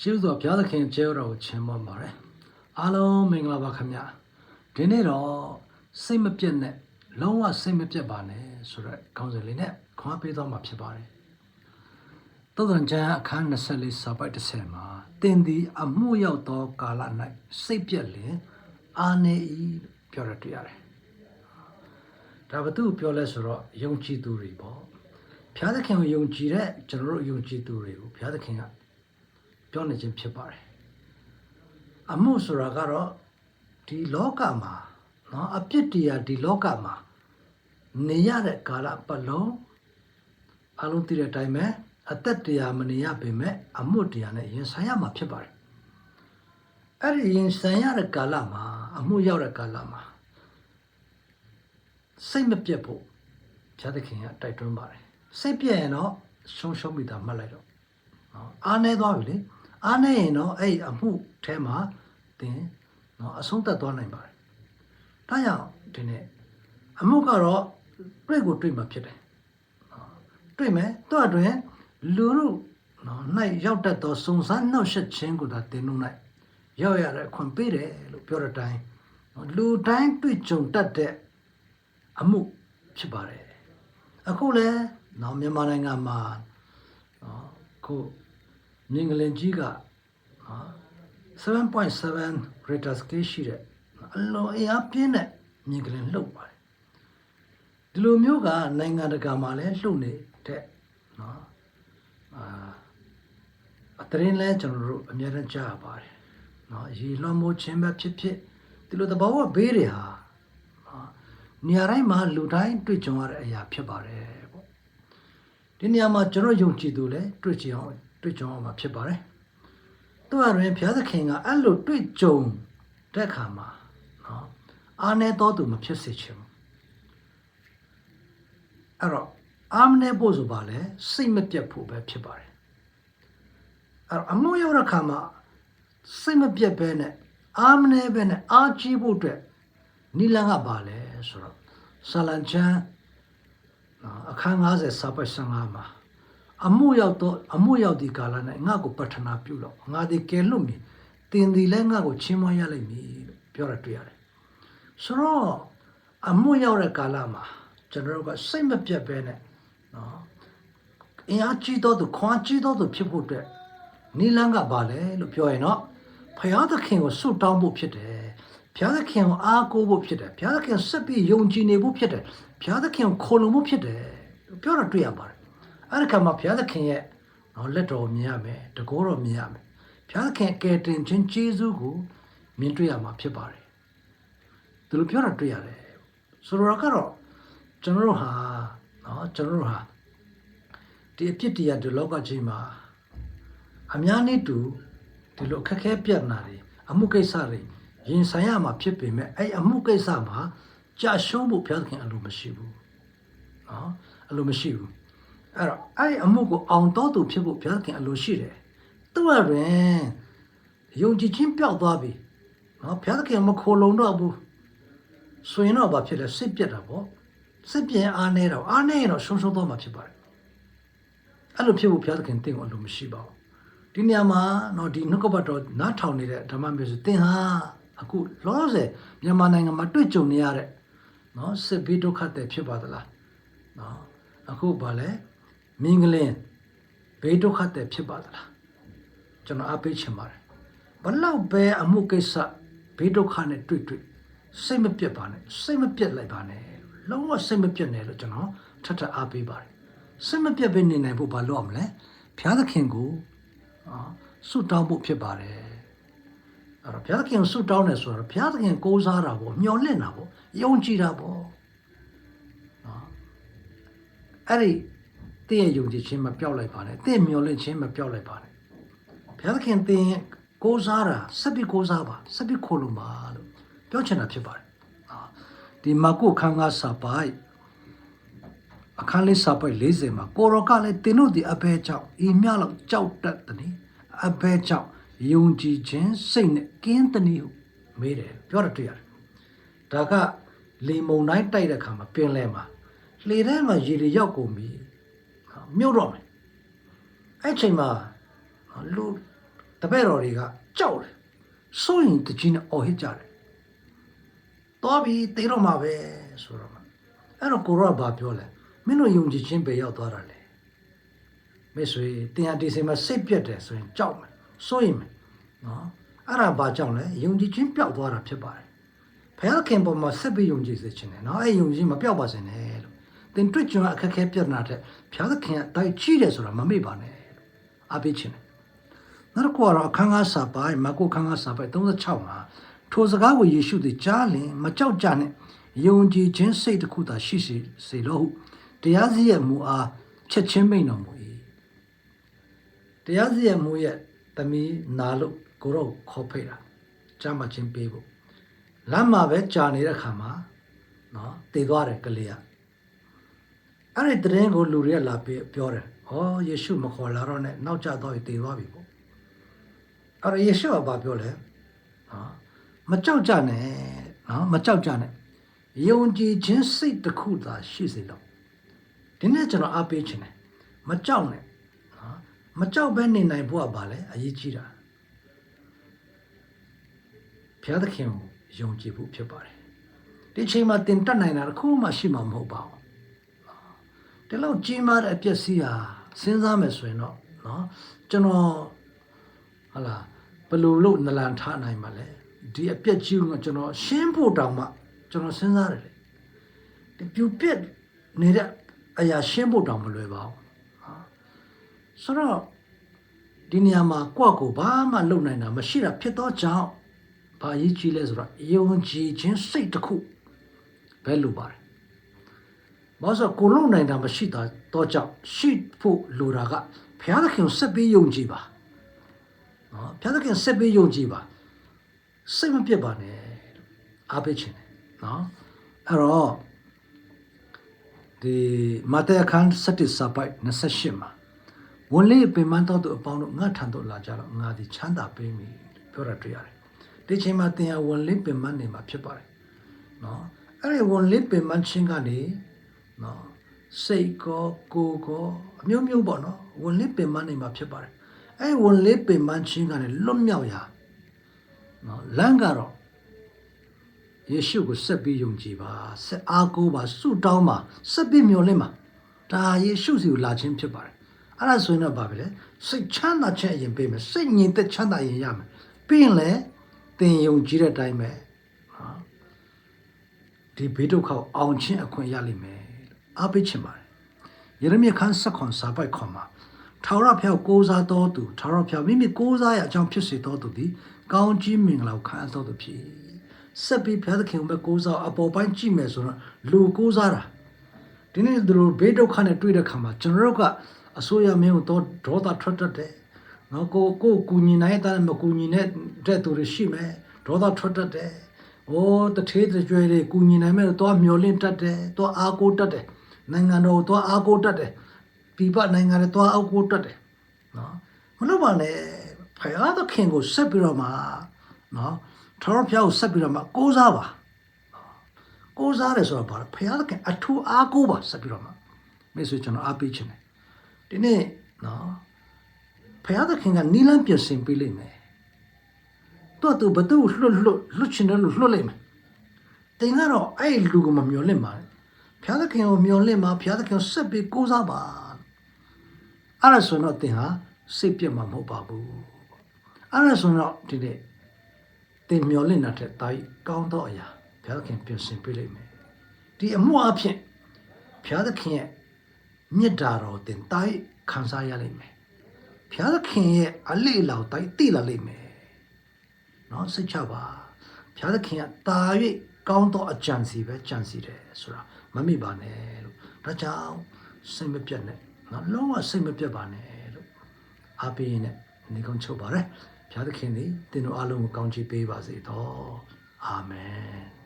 ရှိဥစွာဘုရားသခင်ကျေးတော်ကိုချီးမွမ်းပါတယ်အားလုံးမင်္ဂလာပါခင်ဗျာဒီနေ့တော့စိတ်မပြတ်နဲ့လုံးဝစိတ်မပြတ်ပါနဲ့ဆိုတော့ခေါင်းစဉ်လေးနဲ့ခွာပေးသွားမှာဖြစ်ပါတယ်သုဒ္ဓံကျမ်းအခန်း24စာပိုက်30မှာတင်သည်အမှုရောက်သောကာလ၌စိတ်ပြတ်လင်အာနေဤပြောရတွေ့ရတယ်ဒါဘသူပြောလဲဆိုတော့ယုံကြည်သူတွေပေါ့ဘုရားသခင်ကိုယုံကြည်တဲ့ကျွန်တော်တို့ယုံကြည်သူတွေကိုဘုရားသခင်က ပြောနေခြင်းဖြစ်ပါတယ်အမှုဆိုတာကတော့ဒီလောကမှာနော်အပြစ်တရားဒီလောကမှာနေရတဲ့ကာလပတ်လုံးအလုံးသိတဲ့အတိုင်းပဲအသက်တရားမနေရပေမဲ့အမှုတရားနဲ့ရင်ဆိုင်ရမှာဖြစ်ပါတယ်အဲ့ဒီရင်ဆိုင်ရတဲ့ကာလမှာအမှုရောက်တဲ့ကာလမှာစိတ်မပြတ်ဖို့ဘုရားသခင်ကတိုက်တွန်းပါတယ်စိတ်ပြတ်ရင်တော့ရှုံးရှုံးမိတာမှတ်လိုက်တော့အားနေသွားပြီလေ အားနေရင်တော့အဲ့ဒီအမှုထဲမှာသင်နော်အဆုံးသတ်သွားနိုင်ပါတယ်ဒါကြောင့်ဒီနေ့အမှုကတော့တွေ့ကိုတွေ့မှာဖြစ်တယ်နော်တွေ့မယ်သူ့အတွင်လူလူနော်နိုင်ရောက်တတ်သောစုံစမ်းနှောက်ယှက်ခြင်းကိုသာတင်လို့နိုင်ရောက်ရတဲ့အခွင့်ပေးတယ်လို့ပြောတဲ့အတိုင်းနော်လူတိုင်းတွေ့ကြုံတတ်တဲ့အမှုဖြစ်ပါတယ်အခုလဲနော်မြန်မာနိုင်ငံမှာနော်အခု မြင်းကလင်ကြီးကဟာ7.7 Richter scale ရှိတဲ့အလုံးအင်အားပြင်းတဲ့မြင်းကလင်လှုပ်ပါတယ်ဒီလိုမျိုးကနိုင်ငံတကာမှာလည်းလှုပ်နေတဲ့နော်အာအတရင်လဲကျွန်တော်တို့အများနဲ့ကြားရပါတယ်နော်ရေလွှမ်းမိုးခြင်းပဲဖြစ်ဖြစ်ဒီလိုသဘောဝဘေးတွေဟာနော်နေရာတိုင်းမှာလူတိုင်းတွေ့ကြုံရတဲ့အရာဖြစ်ပါတယ်ပေါ့ဒီနေရာမှာကျွန်တော်ယုံကြည်သူလည်းတွေ့ကြအောင် တွေ့ကြအောင်မှာဖြစ်ပါတယ်။သူ့အရင်ဘုရားသခင်ကအဲ့လိုတွေ့ကြုံတဲ့အခါမှာနော်အာနေတော်သူမဖြစ်စေချင်ဘူး။အဲ့တော့အာမနေဖို့ဆိုပါလေစိတ်မပြတ်ဖို့ပဲဖြစ်ပါတယ်။အဲ့တော့အမိုးရောက်တဲ့အခါမှာစိတ်မပြတ်ပဲနဲ့အာမနေပဲနဲ့အာကြည့်ဖို့အတွက်နိလန်ကပါလဲဆိုတော့ဆာလန်ချန်နော်အခန်း90စာပတ်15မှာ အမှုရောက်တော့အမှုရောက်ဒီကာလ၌ငါ့ကိုပတ္ထနာပြုတော့ငါဒီကဲလွတ်မည်တင်ဒီလည်းငါ့ကိုချင်းမွန်ရလိမ့်မည်လို့ပြောရတွေ့ရတယ်ဆိုတော့အမှုရောက်တဲ့ကာလမှာကျွန်တော်တို့ကစိတ်မပြတ်ပဲနဲ့နော်အင်အားကြီးတော့သူခွန်ကြီးတော့သူဖြစ်ဖို့အတွက်နီလန်းကပါလေလို့ပြောရင်တော့ဖယားသခင်ကိုဆုတောင်းဖို့ဖြစ်တယ်ဘုရားသခင်ကိုအားကိုးဖို့ဖြစ်တယ်ဘုရားသခင်ဆက်ပြီးယုံကြည်နေဖို့ဖြစ်တယ်ဘုရားသခင်ကိုခိုလုံဖို့ဖြစ်တယ်လို့ပြောတာတွေ့ရပါတယ် အဲ့ဒီခါမှာဘုရားသခင်ရဲ့နော်လက်တော်မြင်ရမယ်တကောတော်မြင်ရမယ်ဘုရားသခင်ကယ်တင်ခြင်းကျေးဇူးကိုမြင်တွေ့ရမှာဖြစ်ပါတယ်သူတို့ပြောတာတွေ့ရတယ်ဆိုတော့ကတော့ကျွန်တော်တို့ဟာနော်ကျွန်တော်တို့ဟာဒီအဖြစ်တရားဒီလောကကြီးမှာအများနည်းတူဒီလိုခက်ခဲပြတ်နာတွေအမှုကိစ္စတွေရင်ဆိုင်ရမှာဖြစ်ပေမဲ့အဲ့အမှုကိစ္စမှာကြာရှုံးဖို့ဘုရားသခင်အလိုမရှိဘူးနော်အလိုမရှိဘူး အဲ့တော့အဲ့အမှုကိုအောင်တော်သူဖြစ်ဖို့ဘုရားသခင်အလိုရှိတယ်သူ့အရင်ယုံကြည်ခြင်းပျောက်သွားပြီနော်ဘုရားသခင်မခိုလုံတော့ဘူးဆိုရင်တော့ဘာဖြစ်လဲစစ်ပြတ်တာပေါ့စစ်ပြင်းအားနေတော့အားနေရင်တော့ရှုံးရှုံးသွားမှာဖြစ်ပါတယ်အဲ့လိုဖြစ်ဖို့ဘုရားသခင်တင့်ကိုအလိုမရှိပါဘူးဒီနေရာမှာတော့ဒီနှုတ်ကပတ်တော်နားထောင်နေတဲ့ဓမ္မမျိုးဆိုတင်ဟာအခုလောဆယ်မြန်မာနိုင်ငံမှာတွေ့ကြုံနေရတဲ့နော်စစ်ဘေးဒုက္ခတွေဖြစ်ပါသလားနော်အခုဗာလဲ မင်းကလင်းဘေးဒုက္ခတွေဖြစ်ပါသလားကျွန်တော်အားပေးချင်ပါတယ်ဘလောက်ပဲအမှုကိစ္စဘေးဒုက္ခနဲ့တွေ့တွေ့စိတ်မပြတ်ပါနဲ့စိတ်မပြတ်လိုက်ပါနဲ့လုံးဝစိတ်မပြတ်နဲ့လို့ကျွန်တော်ထပ်ထပ်အားပေးပါတယ်စိတ်မပြတ်ပဲနေနိုင်ဖို့ဘာလုပ်ရမလဲဘုရားသခင်ကိုနော်ဆုတောင်းဖို့ဖြစ်ပါတယ်အဲ့တော့ဘုရားသခင်ကိုဆုတောင်းတယ်ဆိုတော့ဘုရားသခင်ကိုးစားတာပေါ့မျှော်လင့်တာပေါ့ယုံကြည်တာပေါ့နော်အဲ့ဒီ တင့်ရဲ့ယုံကြည်ခြင်းမပြောက်လိုက်ပါနဲ့တင့်မျှော်လင့်ခြင်းမပြောက်လိုက်ပါနဲ့ဘုရားသခင်တင်ရဲ့ကိုးစားတာစပ်ပြီးကိုးစားပါစပ်ပြီးခိုးလို့ပါလို့ပြောချင်တာဖြစ်ပါတယ်ဟာဒီမကုခန်းကစာပိုက်အခန်းလေးစာပိုက်40မှာကိုရောကလည်းတင်တို့ဒီအဘဲကြောင့်ဤမြလောက်ကြောက်တတ်တယ်အဘဲကြောင့်ယုံကြည်ခြင်းစိတ်နဲ့ကင်းတနည်းဟုမေးတယ်ပြောရတွေ့ရတယ်ဒါကလေမုန်တိုင်းတိုက်တဲ့ခါမှာပင်လဲမှာလေထဲမှာရေတွေရောက်ကုန်ပြီဟာ မြုပ်တော့မယ်အဲ့ချိန်မှာလူတပည့်တော်တွေကကြောက်တယ်စိုးရင်တကြီးနဲ့အော်ဟစ်ကြတယ်တော်ပြီတေးတော့မှာပဲဆိုတော့မှအဲ့တော့ကိုရောကဘာပြောလဲမင်းတို့ယုံကြည်ခြင်းပဲရောက်သွားတာလေမိတ်ဆွေတင်ဟာဒီစိမ်မှာစိတ်ပြတ်တယ်ဆိုရင်ကြောက်မယ်စိုးရင်မယ်နော်အဲ့ဒါဘာကြောင့်လဲယုံကြည်ခြင်းပျောက်သွားတာဖြစ်ပါတယ်ဘုရားခင်ပေါ်မှာဆက်ပြီးယုံကြည်စေခြင်းနဲ့နော်အဲ့ယုံကြည်မပျောက်ပါစေနဲ့ လို့သင်တွေ့ကြုံအခက်အခဲပြဿနာတဲ့ဘုရားခင်အတိုင်းကြီးတယ်ဆိုတာမမေ့ပါနဲ့လို့အားပေးခြင်းနဲ့နောက်တစ်ခုကတော့အခန်းကားစာပိုင်းမကုတ်ခန်းကားစာပိုင်း36မှာထိုစကားကိုယေရှုသည်ကြားလင်မကြောက်ကြနဲ့ယုံကြည်ခြင်းစိတ်တစ်ခုသာရှိစေစေလို့ဟုတရားစီရင်မူအားချက်ချင်းမိန်တော်မူ၏တရားစီရင်မူရဲ့တမီနာလို့ကိုတော့ခေါ်ဖိတ်တာကြားမှချင်းပေးဖို့လမ်းမှာပဲကြာနေတဲ့ခါမှာနော်တည်သွားတယ်ကလေးက အဲ့ဒီတရင်ကိုလူတွေကလာပြီးပြောတယ်ဟောယေရှုမခေါ်လာတော့နဲ့နောက်ကျတော့တည်သွားပြီပေါ့အဲ့တော့ယေရှုကဘာပြောလဲနော်မကြောက်ကြနဲ့နော်မကြောက်ကြနဲ့ယုံကြည်ခြင်းစိတ်တစ်ခုသာရှိစေလို့ဒီနေ့ကျွန်တော်အားပေးခြင်းတယ်မကြောက်နဲ့နော်မကြောက်ဘဲနေနိုင်ဖို့ကဘာလဲအရေးကြီးတာဘုရားသခင်ကိုယုံကြည်ဖို့ဖြစ်ပါတယ်ဒီချိန်မှာတင်တက်နိုင်တာတစ်ခုမှရှိမှာမဟုတ်ပါဘူး ဒီလောက်ကြီးမားတဲ့အပျက်စီးဟာစဉ်းစားမယ်ဆိုရင်တော့နော်ကျွန်တော်ဟုတ်လားဘယ်လိုလုပ်နလန်ထားနိုင်မှာလဲဒီအပြက်ကြီးကကျွန်တော်ရှင်းဖို့တောင်မှကျွန်တော်စဉ်းစားတယ်လေဒီပြူပြက်နေတဲ့အရာရှင်းဖို့တောင်မလွယ်ပါဘူးဟာဆိုတော့ဒီနေရာမှာကိုယ့်ကိုယ်ဘာမှလုပ်နိုင်တာမရှိတာဖြစ်တော့ကြောင့်ဘာရေးကြည့်လဲဆိုတော့ယုံကြည်ခြင်းစိတ်တစ်ခုပဲလိုပါတယ် ဘာလို့ကိုယ်လုံနိုင်တာမရှိတာတော့ကြောင့်ရှိဖို့လိုတာကဘုရားသခင်ကိုဆက်ပြီးယုံကြည်ပါနော်ဘုရားသခင်ဆက်ပြီးယုံကြည်ပါစိတ်မပြတ်ပါနဲ့လို့အားပေးခြင်းတယ်နော်အဲ့တော့ဒီမဿဲအခန်း7စာပိုက်28မှာဝန်လေးပင်မတော်သူအပေါင်းတို့ငါထံသို့လာကြတော့ငါဒီချမ်းသာပေးမည်ပြောတာတွေ့ရတယ်ဒီချိန်မှာသင်ဟာဝန်လေးပင်မနေမှာဖြစ်ပါတယ်နော်အဲ့ဒီဝန်လေးပင်မချင်းကနေ နော်စိတ်ကောကိုယ်ကောအမျိုးမျိုးပေါ့နော်ဝန်လေးပင်မနေမှာဖြစ်ပါတယ်အဲ့ဝန်လေးပင်မချင်းကလည်းလွတ်မြောက်ရာနော်လမ်းကတော့ယေရှုကိုဆက်ပြီးယုံကြည်ပါဆက်အားကိုးပါဆုတောင်းပါဆက်ပြီးမျှော်လင့်ပါဒါယေရှုစီကိုလာခြင်းဖြစ်ပါတယ်အဲ့ဒါဆိုရင်တော့ဗာပဲလေစိတ်ချမ်းသာခြင်းအရင်ပေးမယ်စိတ်ငြိမ်သက်ချမ်းသာရင်ရမယ်ပြီးရင်လည်းသင်ယုံကြည်တဲ့အတိုင်းပဲနော်ဒီဘေးဒုက္ခကိုအောင်ခြင်းအခွင့်ရလိမ့်မယ် အားပေးခြင်းပါတယ်ယေရမိခန်းဆက်ခွန်စာပိုက်ခွန်မှာထာဝရဘုရားကိုးစားတော်သူထာဝရဘုရားမိမိကိုးစားရအကြောင်းဖြစ်စေတော်သူသည်ကောင်းကြီးမင်္ဂလာကိုခံတော်သူဖြစ်ဆက်ပြီးဘုရားသခင်ကိုပဲကိုးစားအပေါ်ပိုင်းကြည့်မယ်ဆိုတော့လူကိုးစားတာဒီနေ့သူတို့ဘေးဒုက္ခနဲ့တွေ့တဲ့ခါမှာကျွန်တော်တို့ကအစိုးရမင်းကိုတော့ဒေါသထွက်တတ်တယ်နော်ကိုကိုကူညီနိုင်တဲ့မကူညီတဲ့သူတွေရှိမယ်ဒေါသထွက်တတ်တယ်။အိုးတထေးတကြွယ်တွေကူညီနိုင်မဲ့တော့မျောလင့်တတ်တယ်။တော့အားကိုးတတ်တယ်။ နိုင်ငံတော်တော့အားကိုးတတ်တယ်။ပြပနိုင်ငံတွေတော့အားကိုးတတ်တယ်။နော်မလို့ပါနဲ့ဖယားသခင်ကိုဆက်ပြီးတော့မှနော်ထော်ဖျားကိုဆက်ပြီးတော့မှကိုးစားပါ။ကိုးစားတယ်ဆိုတော့ဘာလဲဖယားသခင်အထူးအားကိုးပါဆက်ပြီးတော့မှမိတ်ဆွေကျွန်တော်အားပေးခြင်းတယ်။ဒီနေ့နော်ဖယားသခင်ကနီလန်းပြင်ဆင်ပေးလိမ့်မယ်။တော့သူဘသူ့လွတ်လွတ်လွတ်ချင်တယ်လို့လွတ်လိမ့်မယ်။တင်ကတော့အဲ့ဒီလူကမမျော်လင့်ပါနဲ့။ ဖယားသခင်ကိုမျော်လင့်ပါဖယားသခင်ကိုဆက်ပြီးကိုးစားပါ။အဲ့ဒါဆိုတော့တင်ဟာစိတ်ပြတ်မှာမဟုတ်ပါဘူး။အဲ့ဒါဆိုတော့ဒီနေ့တင်မျော်လင့်တာတဲ့တာကြီးကောင်းတော့အရာဘုရားသခင်ပြင်ဆင်ပေးလိမ့်မယ်။ဒီအမှုအဖြစ်ဘုရားသခင်ရဲ့မြတ်တာတော်တင်တာကြီးခံစားရလိမ့်မယ်။ဘုရားသခင်ရဲ့အလေးလောက်တာကြီးသိလာလိမ့်မယ်။နော်စိတ်ချပါ။ဘုရားသခင်ကတာ၍ ကောင်းသောအကြံစီပဲကြံစီတယ်ဆိုတာမမိပါနဲ့လို့။ဒါကြောင့်စိတ်မပြတ်နဲ့နော်လုံးဝစိတ်မပြတ်ပါနဲ့လို့အားပေးရင်လည်းနေကောင်းချုပ်ပါရယ်။ဘုရားသခင်သည်တင်တို့အားလုံးကိုကောင်းချီးပေးပါစေတော့။အာမင်။